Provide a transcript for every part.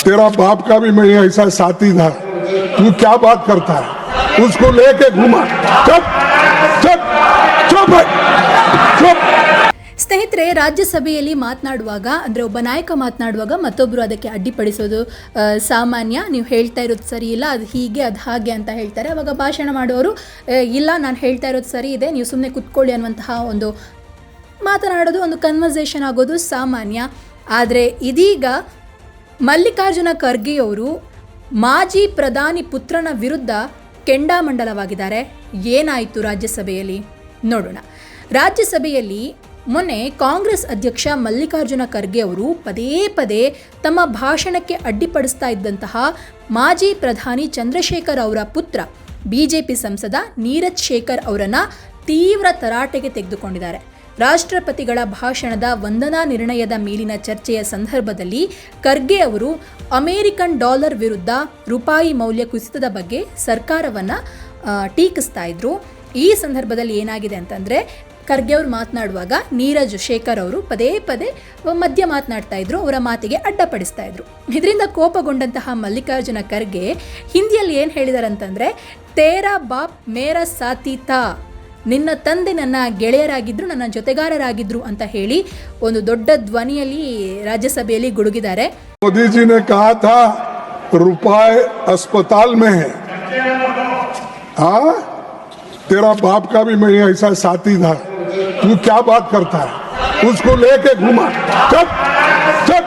तेरा बाप का भी मैं ऐसा साथी था तू क्या बात करता है उसको लेके घुमा चुप चुप चुप है, चुप ಸ್ನೇಹಿತರೆ ರಾಜ್ಯಸಭೆಯಲ್ಲಿ ಮಾತನಾಡುವಾಗ ಅಂದರೆ ಒಬ್ಬ ನಾಯಕ ಮಾತನಾಡುವಾಗ ಮತ್ತೊಬ್ಬರು ಅದಕ್ಕೆ ಅಡ್ಡಿಪಡಿಸೋದು ಆ, ಸಾಮಾನ್ಯ ನೀವು ಹೇಳ್ತಾ ಇರೋದು ಸರಿ ಇಲ್ಲ ಅದು ಹೀಗೆ ಅದು ಹಾಗೆ ಅಂತ ಹೇಳ್ತಾರೆ ಅವಾಗ ಭಾಷಣ ಮಾಡುವವರು "ಏ, ಇಲ್ಲ ನಾನು ಹೇಳ್ತಾ ಇರೋದು ಸರಿ ಇದೆ ನೀವು ಸುಮ್ಮನೆ ಕುತ್ಕೊಳ್ಳಿ ಅನ್ನುವಂತಹ ಒಂದು ಮಾತನಾಡೋದು ಒಂದು ಕನ್ವರ್ಸೇಷನ್ ಆಗೋದು ಸಾಮಾನ್ಯ ಆದರೆ ಇದೀಗ ಮಲ್ಲಿಕಾರ್ಜುನ ಖರ್ಗೆಯವರು ಮಾಜಿ ಪ್ರಧಾನಿ ಪುತ್ರನ ವಿರುದ್ಧ ಕೆಂಡಾಮಂಡಲವಾಗಿದ್ದಾರೆ. ಏನಾಯಿತು ರಾಜ್ಯಸಭೆಯಲ್ಲಿ? ನೋಡೋಣ. ರಾಜ್ಯಸಭೆಯಲ್ಲಿ ಮೊನ್ನೆ ಕಾಂಗ್ರೆಸ್ ಅಧ್ಯಕ್ಷ ಮಲ್ಲಿಕಾರ್ಜುನ ಖರ್ಗೆ ಅವರು ಪದೇ ಪದೇ ತಮ್ಮ ಭಾಷಣಕ್ಕೆ ಅಡ್ಡಿಪಡಿಸ್ತಾ ಇದ್ದಂತಹ ಮಾಜಿ ಪ್ರಧಾನಿ ಚಂದ್ರಶೇಖರ್ ಅವರ ಪುತ್ರ, ಬಿಜೆಪಿ ಸಂಸದ ನೀರಜ್ ಶೇಖರ್ ಅವರನ್ನು ತೀವ್ರ ತರಾಟೆಗೆ ತೆಗೆದುಕೊಂಡಿದ್ದಾರೆ. ರಾಷ್ಟ್ರಪತಿಗಳ ಭಾಷಣದ ವಂದನಾ ನಿರ್ಣಯದ ಮೇಲಿನ ಚರ್ಚೆಯ ಸಂದರ್ಭದಲ್ಲಿ ಖರ್ಗೆ ಅವರು ಅಮೆರಿಕನ್ ಡಾಲರ್ ವಿರುದ್ಧ ರೂಪಾಯಿ ಮೌಲ್ಯ ಕುಸಿತದ ಬಗ್ಗೆ ಸರ್ಕಾರವನ್ನು ಟೀಕಿಸ್ತಾ ಇದ್ರು. ಈ ಸಂದರ್ಭದಲ್ಲಿ ಏನಾಗಿದೆ ಅಂತಂದರೆ ಖರ್ಗೆ ಅವರು ಮಾತನಾಡುವಾಗ ನೀರಜ್ ಶೇಖರ್ ಅವರು ಪದೇ ಪದೇ ಮಧ್ಯ ಮಾತನಾಡ್ತಾ ಇದ್ರು, ಅವರ ಮಾತಿಗೆ ಅಡ್ಡಪಡಿಸ್ತಾ ಇದ್ರು. ಇದರಿಂದ ಕೋಪಗೊಂಡಂತಹ ಮಲ್ಲಿಕಾರ್ಜುನ ಖರ್ಗೆ ಹಿಂದಿಯಲ್ಲಿ ಏನು ಹೇಳಿದಾರೆ ಅಂತಂದರೆ ತೇರಾ ಬಾಪ್ ಮೇರ ಸಾತಿ ತಾ ನಿನ್ನ ತಂದೆ ನನ್ನ ಗೆಳೆಯರಾಗಿದ್ರು ನನ್ನ ಜೊತೆಗಾರರಾಗಿದ್ರು ಅಂತ ಹೇಳಿ ಒಂದು ದೊಡ್ಡ ಧ್ವನಿಯಲ್ಲಿ ರಾಜ್ಯಸಭೆಯಲ್ಲಿ ಗುಡುಗಿದ್ದಾರೆ मोदी जी ने कहा था रुपए अस्पताल में है हाँ तेरा बाप का भी मैं ऐसा साथी था तू क्या बात करता है उसको लेके घुमा चुप चुप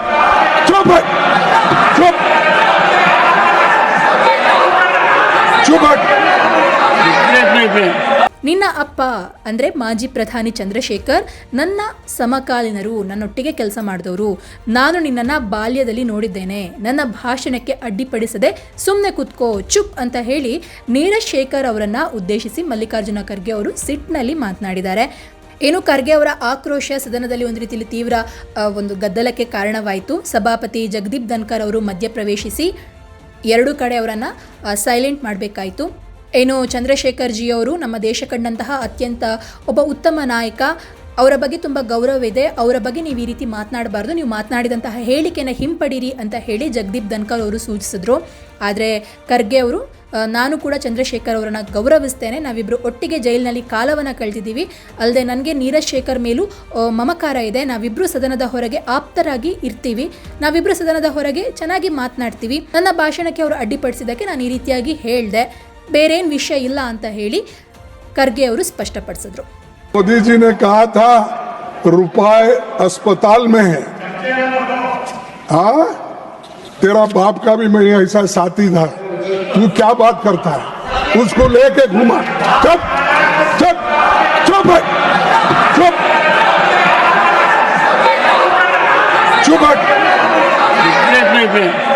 चुप है, चुप चुप है। ನಿನ್ನ ಅಪ್ಪ ಅಂದರೆ ಮಾಜಿ ಪ್ರಧಾನಿ ಚಂದ್ರಶೇಖರ್, ನನ್ನ ಸಮಕಾಲೀನರು, ನನ್ನೊಟ್ಟಿಗೆ ಕೆಲಸ ಮಾಡಿದವರು. ನಾನು ನಿನ್ನನ್ನು ಬಾಲ್ಯದಲ್ಲಿ ನೋಡಿದ್ದೇನೆ. ನನ್ನ ಭಾಷಣಕ್ಕೆ ಅಡ್ಡಿಪಡಿಸದೆ ಸುಮ್ಮನೆ ಕುತ್ಕೋ, ಚುಪ್ ಅಂತ ಹೇಳಿ ನೀರಜ್ ಶೇಖರ್ ಅವರನ್ನು ಉದ್ದೇಶಿಸಿ ಮಲ್ಲಿಕಾರ್ಜುನ ಖರ್ಗೆ ಅವರು ಸಿಟ್ನಲ್ಲಿ ಮಾತನಾಡಿದ್ದಾರೆ. ಏನು ಖರ್ಗೆ ಅವರ ಆಕ್ರೋಶ ಸದನದಲ್ಲಿ ಒಂದು ರೀತಿಯಲ್ಲಿ ತೀವ್ರ ಒಂದು ಗದ್ದಲಕ್ಕೆ ಕಾರಣವಾಯಿತು. ಸಭಾಪತಿ ಜಗದೀಪ್ ಧನ್ಕರ್ ಅವರು ಮಧ್ಯಪ್ರವೇಶಿಸಿ ಎರಡೂ ಕಡೆ ಅವರನ್ನು ಸೈಲೆಂಟ್ ಮಾಡಬೇಕಾಯಿತು. ಏನು ಚಂದ್ರಶೇಖರ್ ಜಿ ಅವರು ನಮ್ಮ ದೇಶ ಕಂಡಂತಹ ಅತ್ಯಂತ ಒಬ್ಬ ಉತ್ತಮ ನಾಯಕ. ಅವರ ಬಗ್ಗೆ ತುಂಬ ಇದೆ. ಅವರ ಬಗ್ಗೆ ನೀವು ಈ ರೀತಿ ಮಾತನಾಡಬಾರ್ದು. ನೀವು ಮಾತನಾಡಿದಂತಹ ಹೇಳಿಕೆನ ಹಿಂಪಡೀರಿ ಅಂತ ಹೇಳಿ ಜಗದೀಪ್ ಧನ್ಕರ್ ಅವರು ಸೂಚಿಸಿದ್ರು. ಆದರೆ ಖರ್ಗೆ ಅವರು ನಾನು ಕೂಡ ಚಂದ್ರಶೇಖರ್ ಅವರನ್ನು ಗೌರವಿಸ್ತೇನೆ. ನಾವಿಬ್ಬರು ಒಟ್ಟಿಗೆ ಜೈಲಿನಲ್ಲಿ ಕಾಲವನ್ನು ಕಳೆದಿದ್ದೀವಿ. ಅಲ್ಲದೆ ನನಗೆ ನೀರಜ್ ಶೇಖರ್ ಮೇಲೂ ಮಮಕಾರ ಇದೆ. ನಾವಿಬ್ಬರು ಸದನದ ಹೊರಗೆ ಆಪ್ತರಾಗಿ ಇರ್ತೀವಿ. ನಾವಿಬ್ಬರು ಸದನದ ಹೊರಗೆ ಚೆನ್ನಾಗಿ ಮಾತನಾಡ್ತೀವಿ. ನನ್ನ ಭಾಷಣಕ್ಕೆ ಅವರು ಅಡ್ಡಿಪಡಿಸಿದ್ದಕ್ಕೆ ನಾನು ಈ ರೀತಿಯಾಗಿ ಹೇಳಿದೆ. ಬೇರೇನು ವಿಷಯ ಇಲ್ಲ ಅಂತ ಹೇಳಿ ಖರ್ಗೆ ಅವರು ಸ್ಪಷ್ಟಪಡಿಸಿದ್ರು मोदी जी ने कहा था रुपए अस्पताल में है हाँ तेरा बाप का भी मैं ऐसा साथी था तू क्या बात करता है उसको लेके घुमा चुप चुप चुप है, चुप चुप है।